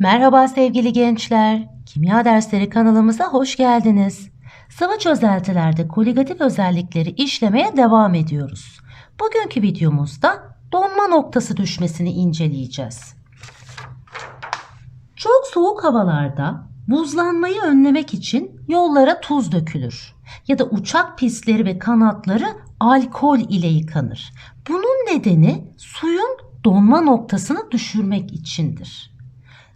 Merhaba sevgili gençler. Kimya dersleri kanalımıza hoş geldiniz. Sıvı çözeltilerde koligatif özellikleri işlemeye devam ediyoruz. Bugünkü videomuzda donma noktası düşmesini inceleyeceğiz. Çok soğuk havalarda buzlanmayı önlemek için yollara tuz dökülür ya da uçak pistleri ve kanatları alkol ile yıkanır. Bunun nedeni suyun donma noktasını düşürmek içindir.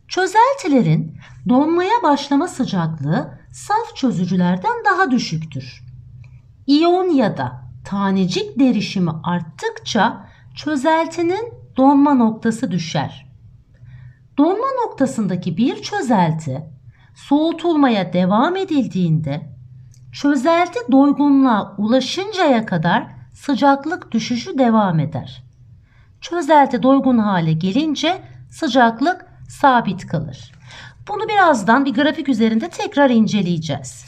Çözeltilerin donmaya başlama sıcaklığı saf çözücülerden daha düşüktür. İyon ya da tanecik derişimi arttıkça çözeltinin donma noktası düşer. Donma noktasındaki bir çözelti soğutulmaya devam edildiğinde çözelti doygunluğa ulaşıncaya kadar sıcaklık düşüşü devam eder. Çözelti doygun hale gelince sıcaklık sabit kalır. Bunu birazdan bir grafik üzerinde tekrar inceleyeceğiz.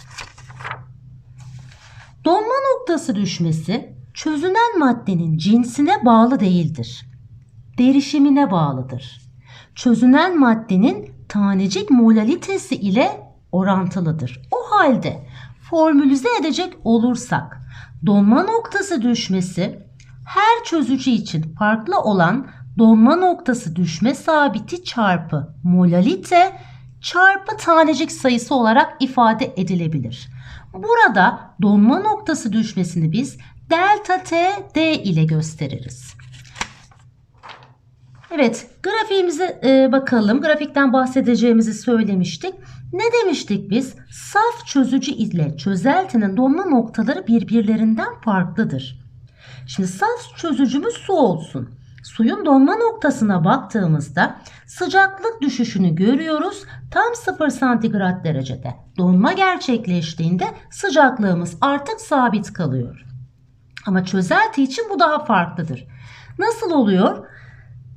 Donma noktası düşmesi çözünen maddenin cinsine bağlı değildir. Derişimine bağlıdır. Çözünen maddenin tanecik molalitesi ile orantılıdır. O halde formülize edecek olursak donma noktası düşmesi her çözücü için farklı olan donma noktası düşme sabiti çarpı molalite çarpı tanecik sayısı olarak ifade edilebilir. Burada donma noktası düşmesini biz delta t d ile gösteririz. Evet, grafiğimize e, bakalım. Grafikten bahsedeceğimizi söylemiştik. Ne demiştik biz? Saf çözücü ile çözeltinin donma noktaları birbirlerinden farklıdır. Şimdi saf çözücümüz su olsun. Suyun donma noktasına baktığımızda sıcaklık düşüşünü görüyoruz. Tam 0 santigrat derecede. Donma gerçekleştiğinde sıcaklığımız artık sabit kalıyor. Ama çözelti için bu daha farklıdır. Nasıl oluyor?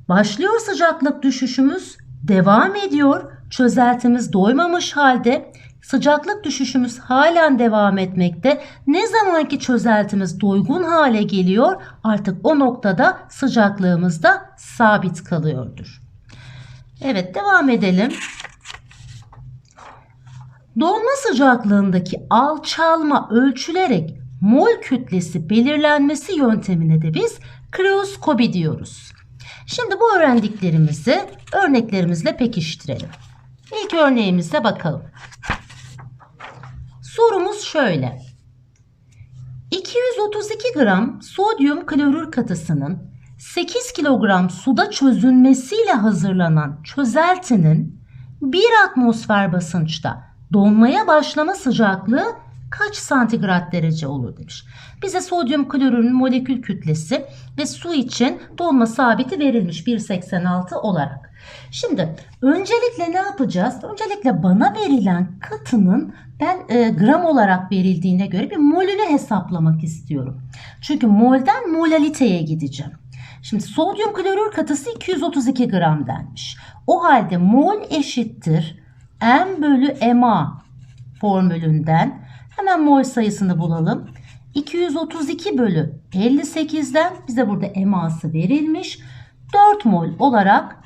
Başlıyor sıcaklık düşüşümüz, devam ediyor. Çözeltimiz doymamış halde sıcaklık düşüşümüz halen devam etmekte. Ne zamanki çözeltimiz doygun hale geliyor artık o noktada sıcaklığımız da sabit kalıyordur. Evet devam edelim. Donma sıcaklığındaki alçalma ölçülerek mol kütlesi belirlenmesi yöntemine de biz krioskobi diyoruz. Şimdi bu öğrendiklerimizi örneklerimizle pekiştirelim. İlk örneğimize bakalım. Sorumuz şöyle. 232 gram sodyum klorür katısının 8 kilogram suda çözünmesiyle hazırlanan çözeltinin 1 atmosfer basınçta donmaya başlama sıcaklığı kaç santigrat derece olur demiş. Bize sodyum klorürün molekül kütlesi ve su için donma sabiti verilmiş 1.86 olarak. Şimdi öncelikle ne yapacağız? Öncelikle bana verilen katının ben e, gram olarak verildiğine göre bir molünü hesaplamak istiyorum. Çünkü molden molaliteye gideceğim. Şimdi sodyum klorür katısı 232 gram denmiş. O halde mol eşittir M bölü MA formülünden hemen mol sayısını bulalım. 232 bölü 58'den bize burada MA'sı verilmiş. 4 mol olarak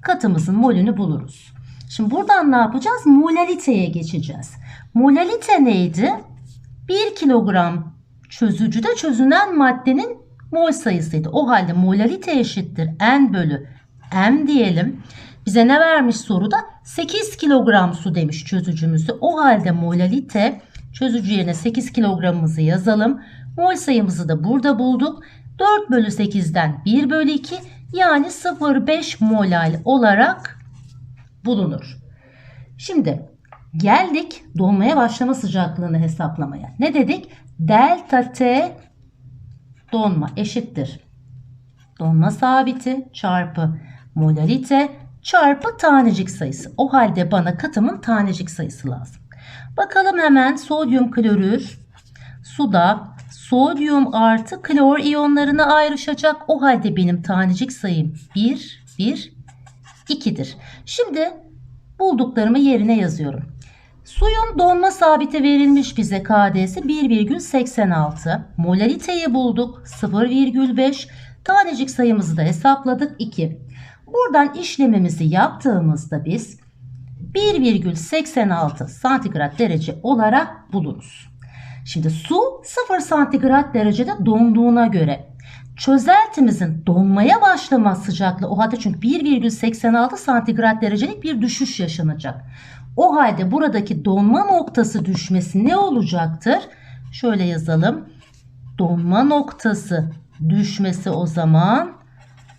katımızın molünü buluruz. Şimdi buradan ne yapacağız? Molaliteye geçeceğiz. Molalite neydi? 1 kilogram çözücüde çözünen maddenin mol sayısıydı. O halde molalite eşittir N bölü M diyelim. Bize ne vermiş soruda? 8 kilogram su demiş çözücümüzü. O halde molalite çözücü yerine 8 kilogramımızı yazalım. Mol sayımızı da burada bulduk. 4 bölü 8'den 1 bölü 2 yani 0,5 molal olarak bulunur. Şimdi geldik donmaya başlama sıcaklığını hesaplamaya. Ne dedik? Delta T donma eşittir. Donma sabiti çarpı molalite çarpı tanecik sayısı. O halde bana katımın tanecik sayısı lazım. Bakalım hemen sodyum klorür suda sodyum artı klor iyonlarına ayrışacak. O halde benim tanecik sayım 1, 1, 2'dir. Şimdi bulduklarımı yerine yazıyorum. Suyun donma sabiti verilmiş bize KD'si 1,86. Molaliteyi bulduk 0,5. Tanecik sayımızı da hesapladık 2. Buradan işlemimizi yaptığımızda biz 1,86 santigrat derece olarak buluruz. Şimdi su 0 santigrat derecede donduğuna göre çözeltimizin donmaya başlama sıcaklığı o halde çünkü 1,86 santigrat derecelik bir düşüş yaşanacak. O halde buradaki donma noktası düşmesi ne olacaktır? Şöyle yazalım. Donma noktası düşmesi o zaman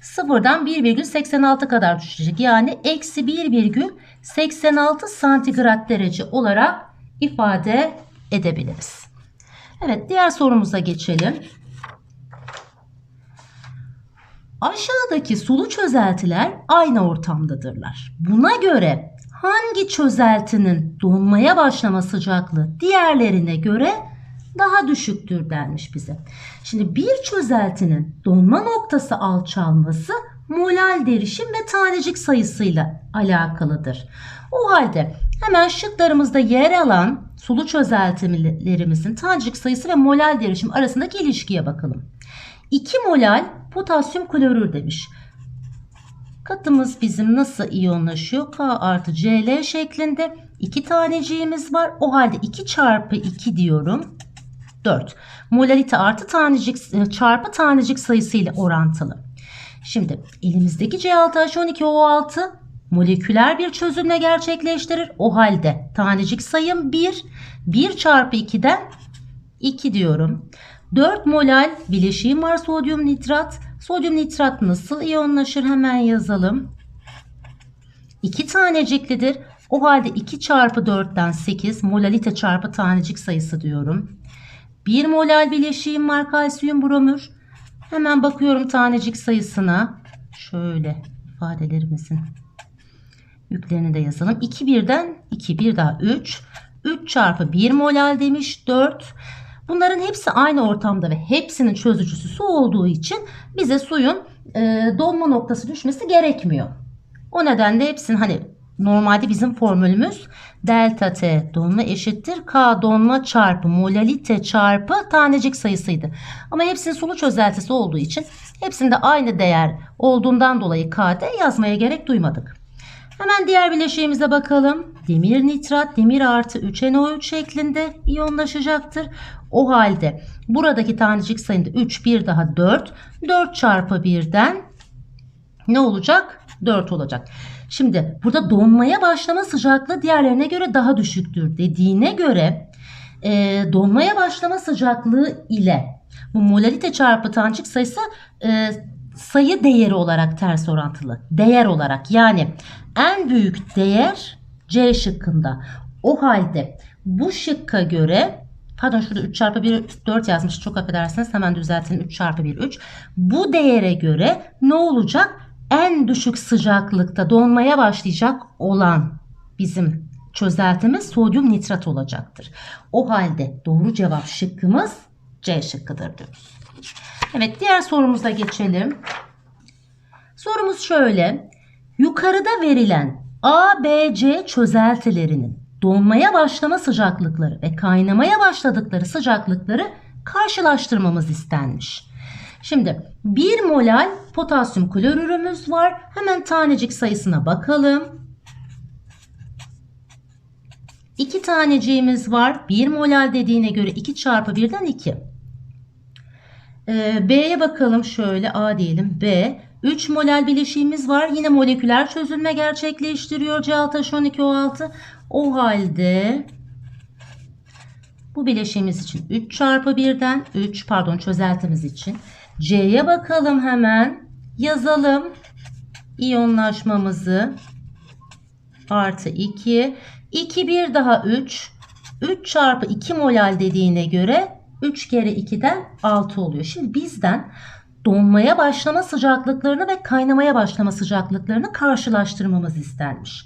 sıfırdan 1,86 kadar düşecek. Yani eksi 1,86 santigrat derece olarak ifade edebiliriz. Evet diğer sorumuza geçelim. Aşağıdaki sulu çözeltiler aynı ortamdadırlar. Buna göre hangi çözeltinin donmaya başlama sıcaklığı diğerlerine göre daha düşüktür denmiş bize. Şimdi bir çözeltinin donma noktası alçalması molal derişim ve tanecik sayısıyla alakalıdır. O halde hemen şıklarımızda yer alan sulu çözeltilerimizin tanecik sayısı ve molal derişim arasındaki ilişkiye bakalım. 2 molal potasyum klorür demiş. Katımız bizim nasıl iyonlaşıyor? K artı Cl şeklinde. 2 taneciğimiz var. O halde 2 çarpı 2 diyorum. 4. Molalite artı tanecik çarpı tanecik sayısı ile orantılı. Şimdi elimizdeki C6H12O6 moleküler bir çözülme gerçekleştirir. O halde tanecik sayım 1. 1 çarpı 2'den 2 diyorum. 4 molal bileşiğim var sodyum nitrat. Sodyum nitrat nasıl iyonlaşır hemen yazalım. 2 taneciklidir. O halde 2 çarpı 4'ten 8 molalite çarpı tanecik sayısı diyorum. 1 molal bileşiğim var kalsiyum bromür. Hemen bakıyorum tanecik sayısına. Şöyle ifadelerimizin yüklerini de yazalım. 2 birden 2 bir daha 3. 3 çarpı 1 molal demiş 4. Bunların hepsi aynı ortamda ve hepsinin çözücüsü su olduğu için bize suyun e, donma noktası düşmesi gerekmiyor. O nedenle hepsinin hani normalde bizim formülümüz delta T donma eşittir K donma çarpı molalite çarpı tanecik sayısıydı. Ama hepsinin sulu çözeltisi olduğu için hepsinde aynı değer olduğundan dolayı KD yazmaya gerek duymadık. Hemen diğer bileşiğimize bakalım. Demir nitrat demir artı 3NO3 şeklinde iyonlaşacaktır. O halde buradaki tanecik sayında 3 bir daha 4. 4 çarpı 1'den ne olacak? 4 olacak. Şimdi burada donmaya başlama sıcaklığı diğerlerine göre daha düşüktür dediğine göre e, donmaya başlama sıcaklığı ile bu molalite çarpı tanecik sayısı e, sayı değeri olarak ters orantılı. Değer olarak yani en büyük değer C şıkkında. O halde bu şıkka göre pardon şurada 3 çarpı 1 4 yazmış çok affedersiniz hemen düzeltin 3 çarpı 1 3. Bu değere göre ne olacak? En düşük sıcaklıkta donmaya başlayacak olan bizim çözeltimiz sodyum nitrat olacaktır. O halde doğru cevap şıkkımız C şıkkıdır diyoruz. Evet diğer sorumuza geçelim. Sorumuz şöyle. Yukarıda verilen A, B, C çözeltilerinin donmaya başlama sıcaklıkları ve kaynamaya başladıkları sıcaklıkları karşılaştırmamız istenmiş. Şimdi 1 molal potasyum klorürümüz var. Hemen tanecik sayısına bakalım. 2 taneciğimiz var. 1 molal dediğine göre 2 çarpı 1'den 2. Ee, B'ye bakalım şöyle A diyelim B. 3 molal bileşiğimiz var. Yine moleküler çözülme gerçekleştiriyor C6H12O6. O halde bu bileşiğimiz için 3 çarpı 1'den 3 pardon çözeltimiz için. C'ye bakalım hemen. Yazalım. İyonlaşmamızı. Artı 2. 2 1 daha 3. 3 çarpı 2 molal dediğine göre 3 kere 2'den 6 oluyor. Şimdi bizden donmaya başlama sıcaklıklarını ve kaynamaya başlama sıcaklıklarını karşılaştırmamız istenmiş.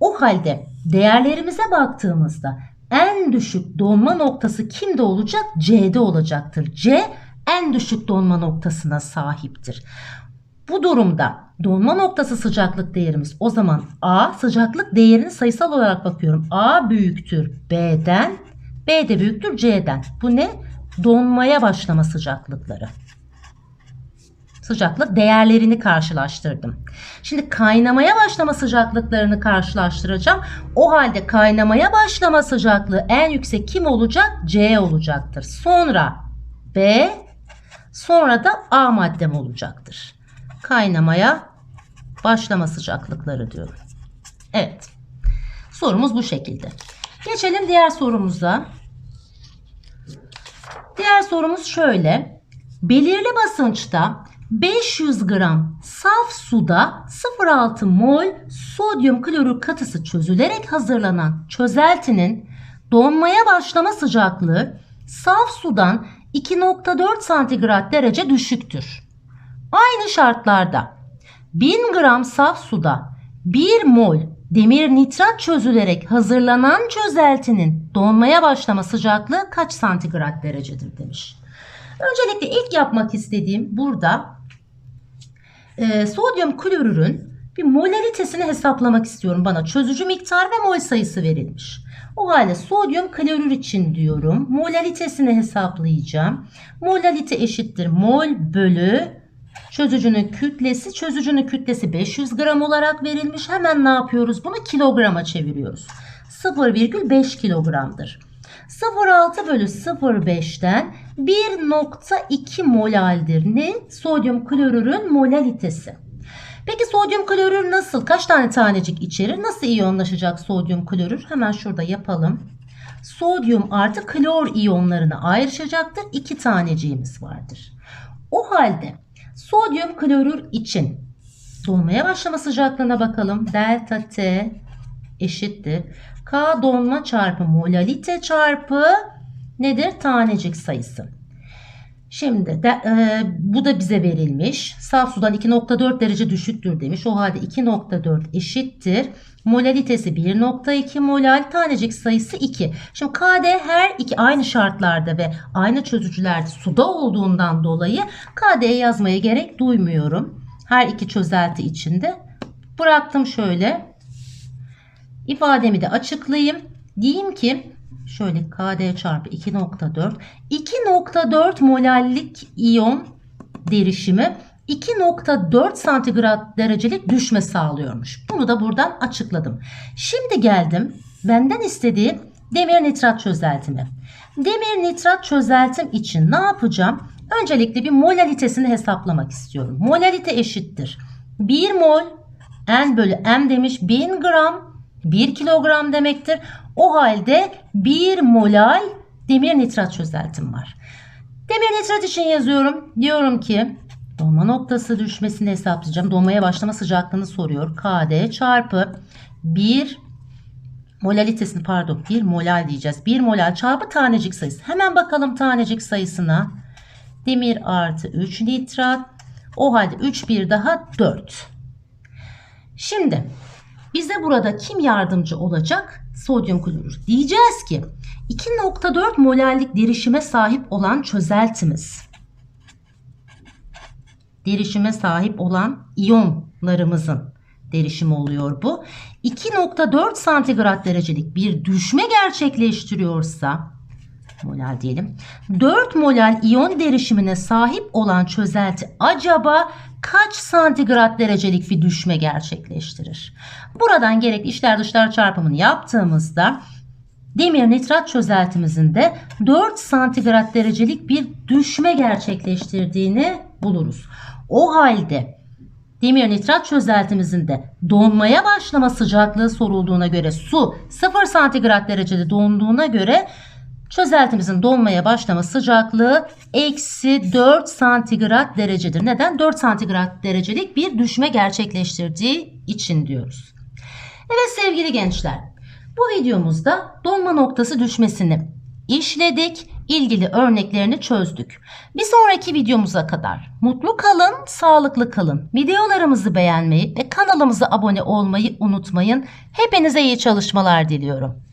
O halde değerlerimize baktığımızda en düşük donma noktası kimde olacak? C'de olacaktır. C en düşük donma noktasına sahiptir. Bu durumda donma noktası sıcaklık değerimiz o zaman A sıcaklık değerini sayısal olarak bakıyorum. A büyüktür B'den, B de büyüktür C'den. Bu ne? Donmaya başlama sıcaklıkları. sıcaklık değerlerini karşılaştırdım. Şimdi kaynamaya başlama sıcaklıklarını karşılaştıracağım. O halde kaynamaya başlama sıcaklığı en yüksek kim olacak? C olacaktır. Sonra B, sonra da A maddem olacaktır. Kaynamaya başlama sıcaklıkları diyorum. Evet. Sorumuz bu şekilde. Geçelim diğer sorumuza. Diğer sorumuz şöyle. Belirli basınçta 500 gram saf suda 0,6 mol sodyum klorür katısı çözülerek hazırlanan çözeltinin donmaya başlama sıcaklığı saf sudan 2.4 santigrat derece düşüktür. Aynı şartlarda 1000 gram saf suda 1 mol demir nitrat çözülerek hazırlanan çözeltinin donmaya başlama sıcaklığı kaç santigrat derecedir demiş. Öncelikle ilk yapmak istediğim burada e, sodyum klorürün bir molaritesini hesaplamak istiyorum. Bana çözücü miktar ve mol sayısı verilmiş. O halde sodyum klorür için diyorum. Molaritesini hesaplayacağım. Molalite eşittir mol bölü çözücünün kütlesi. Çözücünün kütlesi 500 gram olarak verilmiş. Hemen ne yapıyoruz? Bunu kilograma çeviriyoruz. 0,5 kilogramdır. 0,6 bölü 0,5'ten 1,2 molaldir. Ne? Sodyum klorürün molalitesi. Peki sodyum klorür nasıl? Kaç tane tanecik içerir? Nasıl iyonlaşacak sodyum klorür? Hemen şurada yapalım. Sodyum artı klor iyonlarına ayrışacaktır. İki taneciğimiz vardır. O halde sodyum klorür için donmaya başlama sıcaklığına bakalım. Delta T eşittir. K donma çarpı molalite çarpı nedir? Tanecik sayısı. Şimdi de, e, bu da bize verilmiş. Saf sudan 2.4 derece düşüktür demiş. O halde 2.4 eşittir. Molalitesi 1.2 molal, tanecik sayısı 2. Şimdi KD her iki aynı şartlarda ve aynı çözücülerde suda olduğundan dolayı KD'ye yazmaya gerek duymuyorum. Her iki çözelti içinde. Bıraktım şöyle. İfademi de açıklayayım. Diyeyim ki şöyle KD çarpı 2.4 2.4 molallik iyon derişimi 2.4 santigrat derecelik düşme sağlıyormuş. Bunu da buradan açıkladım. Şimdi geldim benden istediği demir nitrat çözeltimi. Demir nitrat çözeltim için ne yapacağım? Öncelikle bir molalitesini hesaplamak istiyorum. Molalite eşittir. 1 mol N bölü M demiş 1000 gram 1 kilogram demektir. O halde 1 molal demir nitrat çözeltim var. Demir nitrat için yazıyorum. Diyorum ki donma noktası düşmesini hesaplayacağım. Donmaya başlama sıcaklığını soruyor. KD çarpı 1 molalitesini pardon 1 molal diyeceğiz. 1 molal çarpı tanecik sayısı. Hemen bakalım tanecik sayısına. Demir artı 3 nitrat. O halde 3 bir daha 4. Şimdi bize burada kim yardımcı olacak? Sodyum klorür. Diyeceğiz ki 2.4 molallik derişime sahip olan çözeltimiz derişime sahip olan iyonlarımızın derişimi oluyor bu. 2.4 santigrat derecelik bir düşme gerçekleştiriyorsa molal diyelim. 4 molal iyon derişimine sahip olan çözelti acaba kaç santigrat derecelik bir düşme gerçekleştirir? Buradan gerekli içler dışlar çarpımını yaptığımızda demir nitrat çözeltimizin de 4 santigrat derecelik bir düşme gerçekleştirdiğini buluruz. O halde demir nitrat çözeltimizin de donmaya başlama sıcaklığı sorulduğuna göre su 0 santigrat derecede donduğuna göre çözeltimizin donmaya başlama sıcaklığı eksi 4 santigrat derecedir. Neden? 4 santigrat derecelik bir düşme gerçekleştirdiği için diyoruz. Evet sevgili gençler bu videomuzda donma noktası düşmesini işledik. ilgili örneklerini çözdük. Bir sonraki videomuza kadar mutlu kalın, sağlıklı kalın. Videolarımızı beğenmeyi ve kanalımıza abone olmayı unutmayın. Hepinize iyi çalışmalar diliyorum.